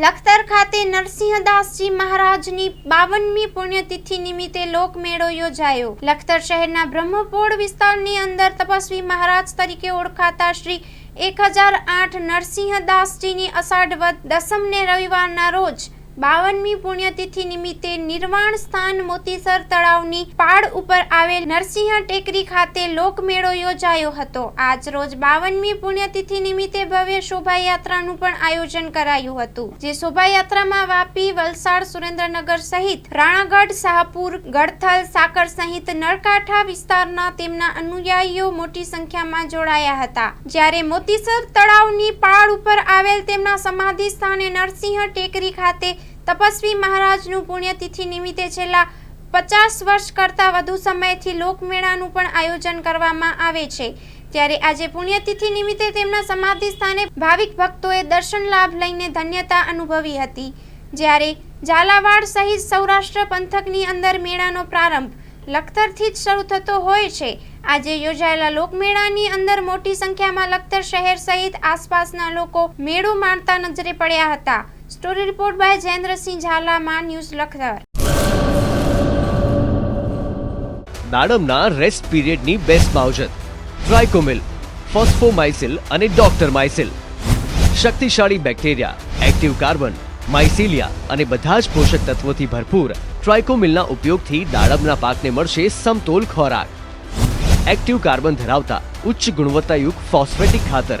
લખતર ખાતે નરસિંહદાસજી મહારાજની બાવનમી પુણ્યતિથિ નિમિત્તે લોકમેળો યોજાયો. લખતર શહેરના બ્રહ્મપોળ વિસ્તારની અંદર તપસ્વી મહારાજ તરીકે ઓળખાતા શ્રી એક હજાર આઠ નરસિંહદાસજીની અષાઢ વદ દસમને રવિવારના રોજ બાવનમી પુણ્યતિથિ નિમિત્તે નિર્વાણ સ્થાન મોતીસર તળાવની પાળ ઉપર આવેલ નરસિંહ ટેકરી ખાતે લોકમેળો યોજાયો હતો. આજ રોજ બાવનમી પુણ્યતિથિ નિમિત્તે ભવ્ય શોભાયાત્રાનું પણ આયોજન કરાયું હતું, જે શોભાયાત્રામાં વાપી, વલસાડ, સુરેન્દ્રનગર સહિત રાણાગઢ, શાહપુર ગડથલ સાકર સહિત નળકાંઠા વિસ્તારના તેમના અનુયાયીઓ મોટી સંખ્યામાં જોડાયા હતા. જ્યારે મોતીસર તળાવની પાળ ઉપર આવેલ તેમના સમાધિ સ્થાને નરસિંહ ટેકરી ખાતે તપસ્વી મહારાજનું પુણ્યતિથિ નિમિત્તે છેલ્લા પચાસ વર્ષ કરતાં વધુ સમયથી લોકમેળાનું પણ આયોજન કરવામાં આવે છે. ત્યારે આજે પુણ્યતિથિ નિમિત્તે તેમના સમાધિ સ્થાને ભાવિક ભક્તોએ દર્શન લાભ લઈને ધન્યતા અનુભવી હતી. જ્યારે ઝાલાવાડ સહિત સૌરાષ્ટ્ર પંથકની અંદર મેળાનો પ્રારંભ લખતરથી જ શરૂ થતો હોય છે. આજે યોજાયેલા લોકમેળાની અંદર મોટી સંખ્યામાં લખતર શહેર સહિત આસપાસના લોકો મેળો માણતા નજરે પડ્યા હતા. Story report by Jayendrasinh Zala માં ન્યૂઝ લખતર દાડમના રેસ્ટ પીરિયડની બેસ્ટ માવજત ટ્રાઇકોમિલ, ફોસ્ફોમાઇસિલ અને ડોક્ટર માઇસિલ. શક્તિશાળી બેક્ટેરિયા, એક્ટિવ કાર્બન, માઇસિલિયા અને બધા જ પોષક તત્વોથી ભરપૂર ટ્રાઇકોમિલના ઉપયોગથી દાડમના પાકને મળશે સમતોલ ખોરાક. એક્ટિવ કાર્બન ધરાવતા ઉચ્ચ ગુણવત્તાયુક્ત ફોસ્ફેટિક ખાતર.